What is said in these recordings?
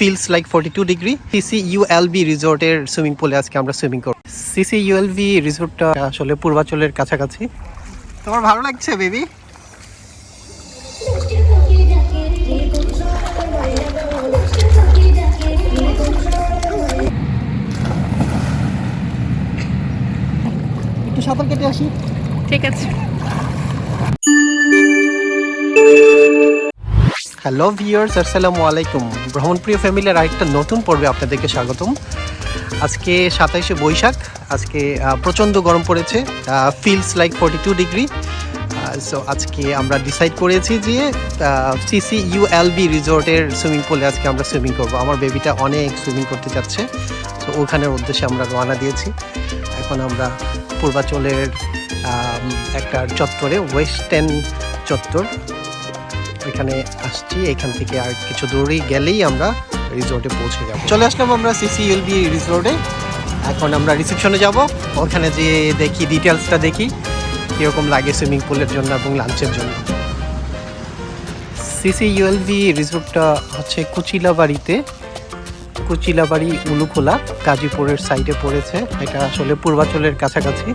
Feels like forty two degree CC ULB রিসোর্টের swimming পুলে আজকে আমরা সুইমিং করব। সিসি ইউএলবি রিসোর্টটা আসলে পূর্বাচলের কাছাকাছি। তোমার ভালো লাগছে বেবি একটু সাঁতার কেটে আসি। ঠিক আছে। হ্যালো ভিউয়ার্স আসসালামু আলাইকুম ভ্রমণপ্রিয় ফ্যামিলির আরেকটা নতুন পর্বে আপনাদেরকে স্বাগতম। আজকে সাতাইশে বৈশাখ, আজকে প্রচণ্ড গরম পড়েছে feels like forty two degree so আজকে আমরা ডিসাইড করেছি যে সিসি ইউএলবি রিসোর্টের সুইমিং পুলে আজকে আমরা সুইমিং করব। আমার বেবিটা অনেক সুইমিং করতে যাচ্ছে তো ওখানের উদ্দেশ্যে আমরা রওনা দিয়েছি। এখন আমরা পূর্বাচলের একটা চত্বরে ওয়েস্টার্ন চত্বর। ওইখানে আসছি, এখান থেকে আর কিছু দূরে গেলেই আমরা রিসোর্টে পৌঁছে যাব। চলে আসলাম আমরা সিসিএলবি রিসোর্টে এখন আমরা রিসেপশনে যাব। ওখানে যে দেখি ডিটেলসটা দেখি, কীরকম লাগে সুইমিং পুলের জন্য এবং লাঞ্চের জন্য। সিসি ইউএলভি রিসোর্টটা হচ্ছে কুচিলাবাড়িতে। কুচিলাবাড়ি উলুখোলা, গাজীপুরের সাইডে পড়েছে। এটা আসলে পূর্বাচলের কাছাকাছি।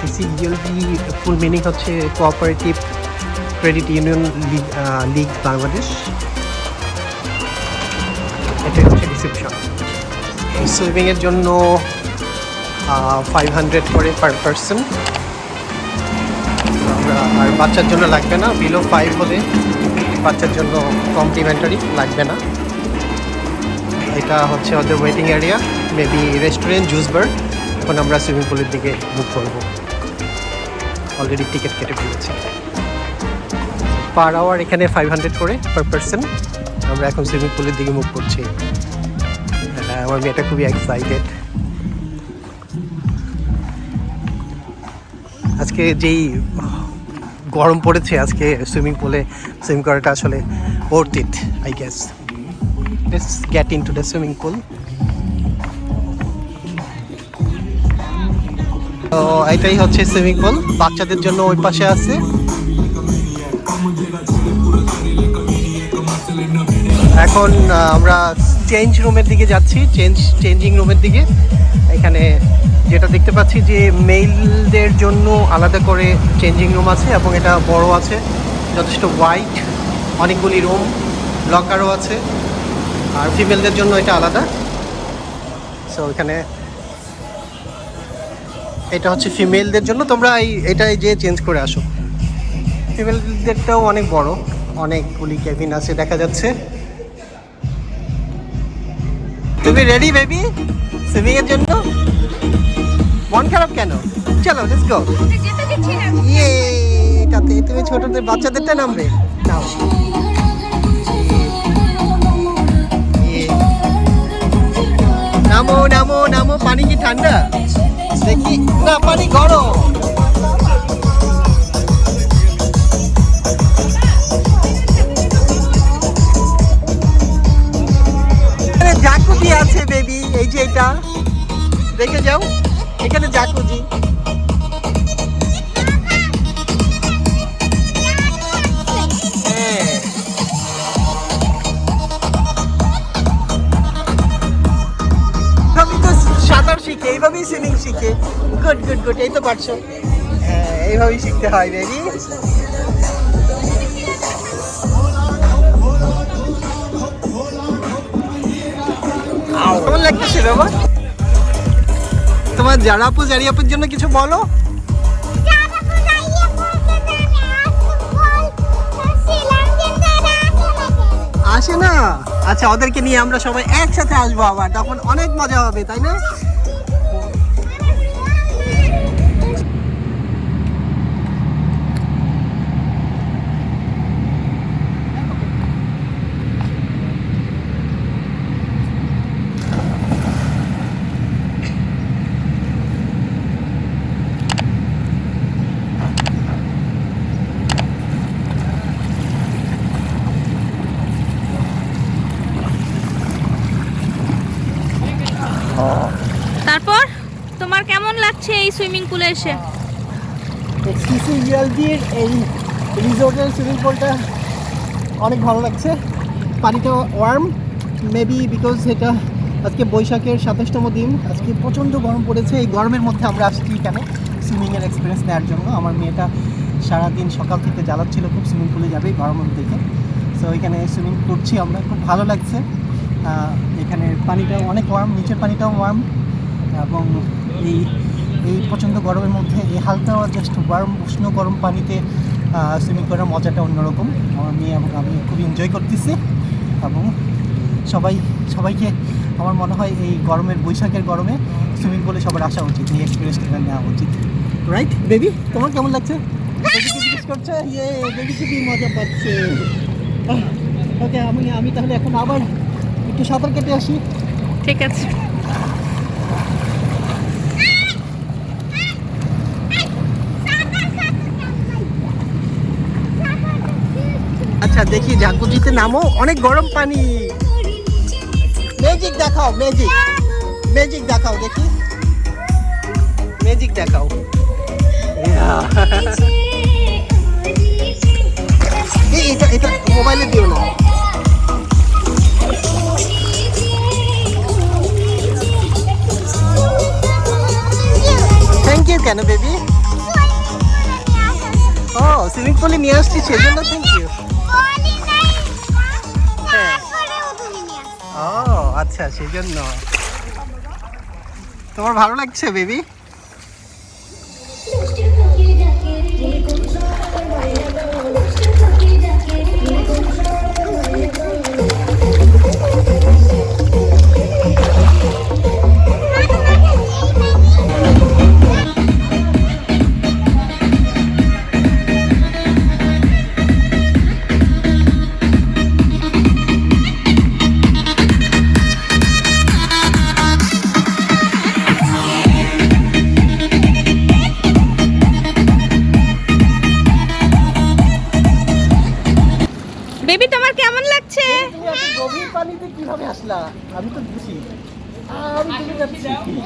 সিসিইএলবি ফুল মিনিং হচ্ছে cooperative credit union league league Bangladesh. এটাই হচ্ছে রিসেপশন সুইমিংয়ের জন্য ফাইভ হান্ড্রেড করে পার পারসন আর বাচ্চার জন্য লাগবে না বিলো ফাইভ হলে বাচ্চার জন্য কমপ্লিমেন্টারি লাগবে না। এটা হচ্ছে ওদের waiting area maybe restaurant juice bar এখন আমরা সুইমিং পুলের দিকে মুভ করব। অলরেডি টিকিট কেটে ফেলেছি। পার আওয়ার এখানে ফাইভ হান্ড্রেড করে পার পার্সন আমরা এখন সুইমিং পুলের দিকে মুভ করছি। হ্যাঁ, আমার মেয়েটা খুবই এক্সাইটেড আজকে যেই গরম পড়েছে আজকে সুইমিং পুলে সুইমিং করাটা আসলে worth it I guess let's get into the swimming pool তো এটাই হচ্ছে সুইমিং পুল বাচ্চাদের জন্য ওই পাশে আছে। এখন আমরা চেঞ্জ রুমের দিকে যাচ্ছি। চেঞ্জ চেঞ্জিং রুমের দিকে। এখানে যেটা দেখতে পাচ্ছি যে মেলদের জন্য আলাদা করে চেঞ্জিং রুম আছে এবং এটা বড় আছে। যথেষ্ট হোয়াইট অনেকগুলি রুম লকারও আছে। আর ফিমেলদের জন্য এটা আলাদা। সো এখানে এটা হচ্ছে ফিমেলদের জন্য। তোমরা এই, এটাই যে চেঞ্জ করে আসো। ফিমেলদেরটাও অনেক বড়। অনেকগুলি ক্যাবিন আছে, দেখা যাচ্ছে। তুমি রেডি বেবি সুইমিং এর জন্য? মন খারাপ কেন? চলো লেটস গো ইয়ে এটাতে তুমি ছোটদের, বাচ্চাদেরটা নামবে। নাও। ইয়ে। নামো নামো নামো, পানি কি ঠান্ডা? দেখি না পানি গরম। জাকুজি আছে বেবি এই যে এটা। দেখে যাও। শিখে, এইভাবেই সুইমিং শিখে। গুড গুড গুড এই তো পারছ। হ্যাঁ এইভাবেই শিখতে হয় বেবি কেমন লাগতেছে, বাবা? তোমার জারাপু জারিয়াপুর জন্য কিছু বলো? আসে না? আচ্ছা ওদেরকে নিয়ে আমরা সবাই একসাথে আসব আবার, তখন অনেক মজা হবে, তাই না? তোমার কেমন লাগছে এই সুইমিং পুলে এসে? সিসি ইউএলবির এই রিসোর্টের সুইমিং পুলটা অনেক ভালো লাগছে। পানিটা ওয়ার্ম মেবি বিকজ এটা আজকে বৈশাখের সাতাশতম দিন, আজকে প্রচণ্ড গরম পড়েছে। এই গরমের মধ্যে আমরা আসছি এখানে সুইমিংয়ের এক্সপিরিয়েন্স নেওয়ার জন্য। আমার মেয়েটা সারাদিন সকাল থেকে জ্বালাচ্ছিল, খুব সুইমিং পুলে যাবে গরমের দেখে সো এখানে সুইমিং করছি আমরা। খুব ভালো লাগছে। এখানে পানিটা অনেক ওয়ার্ম নিচের পানিটাও ওয়ার্ম এবং এই এই প্রচণ্ড গরমের মধ্যে এই হালকা জাস্ট গরম উষ্ণ গরম পানিতে সুইমিং করার মজাটা অন্যরকম। আমার মেয়ে এবং আমি খুব এনজয় করতেছি এবং সবাই, সবাইকে আমার মনে হয় এই গরমের, বৈশাখের গরমে সুইমিং পুলে সবার আসা উচিত, এই এক্সপিরিয়েন্সটা নেওয়া উচিত। রাইট বেবি তোমার কেমন লাগছে? জিজ্ঞেস করছে? ইয়ে খুবই মজা পাচ্ছে। ওকে আমি আমি তাহলে এখন আবার একটু সাঁতার কেটে আসি। ঠিক আছে। আচ্ছা দেখি জাকুজিতে নামো। অনেক গরম পানি। ম্যাজিক দেখাও ম্যাজিক ম্যাজিক দেখাও দেখি। ম্যাজিক দেখাও। এটা এটা মোবাইলে দিও না। থ্যাংক ইউ কেন বেবি ও সুইমিং পুলে নিয়ে আসছি সেজন্য থ্যাংক আচ্ছা সেই জন্য। তোমার ভালো লাগছে বেবি? গভীর কীভাবে আসলা? আমি তো বুঝি। আমি তুমি যাচ্ছি বেবি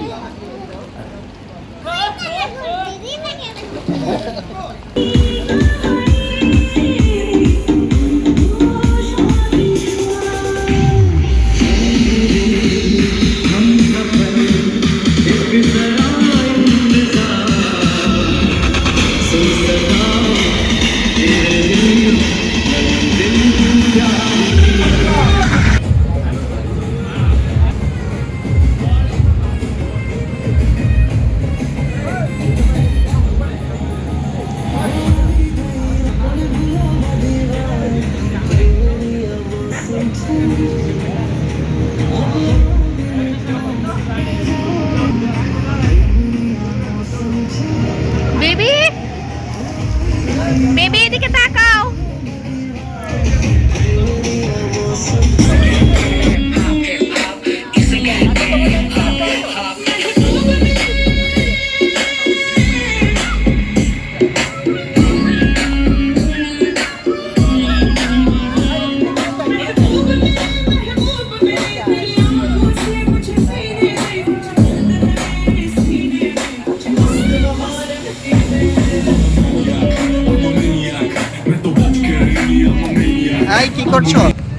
করছ?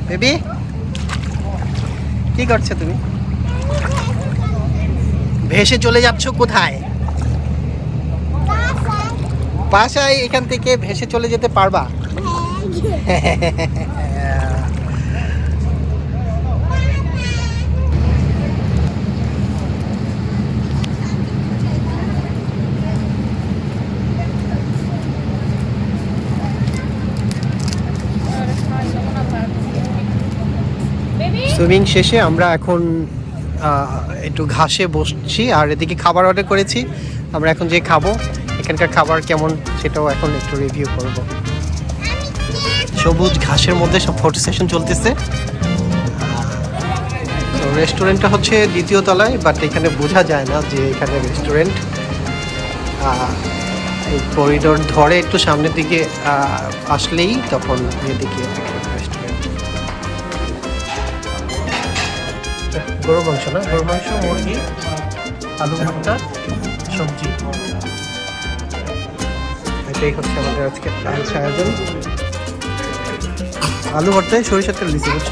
বেবি? কি করছ তুমি? ভেসে চলে যাচ্ছ কোথায়? বাসায়। এখান থেকে ভেসে চলে যেতে পারবা? সুইমিং শেষে আমরা এখন একটু ঘাসে বসছি, আর এদিকে খাবার অর্ডার করেছি। আমরা এখন যে খাব, এখানকার খাবার কেমন সেটাও এখন একটু রিভিউ করব। সবুজ ঘাসের মধ্যে সব ফটো সেশন চলতেছে। তো রেস্টুরেন্টটা হচ্ছে দ্বিতীয় তলায় বাট এখানে বোঝা যায় না যে এখানে রেস্টুরেন্ট করিডোর ধরে একটু সামনের দিকে আসলেই তখন এদিকে গরু মাংস না? গরু মাংস, মুরগি, আলু ভর্তা, সবজি। এটাই হচ্ছে আমাদের আজকে আয়োজন। আলু ভর্তায় সরিষার তেল দিচ্ছে বুঝছ?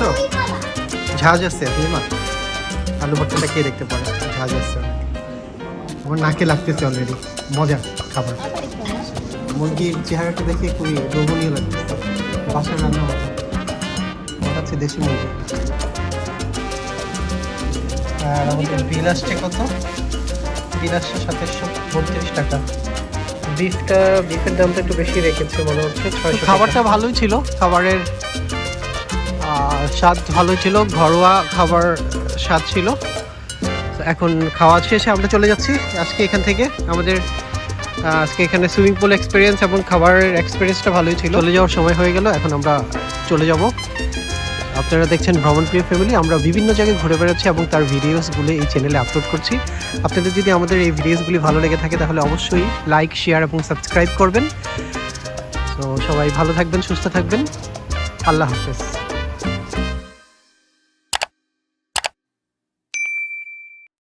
ঝাঁজ আছে মা? আলু ভর্তাটা খেয়ে দেখতে পারো, ঝাঁজ আছে। আমার নাকে লাগতেছে অলরেডি মজা, খাবার। মুরগির চেহারাটা দেখে খুবই লোভনীয় লাগতেছে। বাসায় রান্না হচ্ছে দেশি মুরগি। আর আমাদের বিল আসছে কত? বিল আসছে সাতাশশো বত্রিশ টাকা। বিফটা বিফের দামটা একটু বেশি রেখেছে মনে হচ্ছে ছয়শো খাবারটা ভালোই ছিল খাবারের স্বাদ ভালোই ছিল ঘরোয়া খাবার স্বাদ ছিল। এখন খাওয়া শেষে আমরা চলে যাচ্ছি আজকে এখান থেকে। আমাদের আজকে এখানে সুইমিং পুল এক্সপিরিয়েন্স এবং খাবারের এক্সপিরিয়েন্সটা ভালোই ছিল। চলে যাওয়ার সময় হয়ে গেল এখন আমরা চলে যাব। আপনারা দেখছেন ভ্রমণ প্রিয় ফ্যামিলি আমরা বিভিন্ন জায়গায় ঘুরে বেড়াচ্ছি এবং তার ভিডিওসগুলো এই চ্যানেলে আপলোড করছি। আপনাদের যদি আমাদের এই ভিডিওসগুলি ভালো লেগে থাকে, তাহলে অবশ্যই লাইক শেয়ার এবং সাবস্ক্রাইব করবেন। তো সবাই ভালো থাকবেন, সুস্থ থাকবেন। আল্লাহ হাফেজ।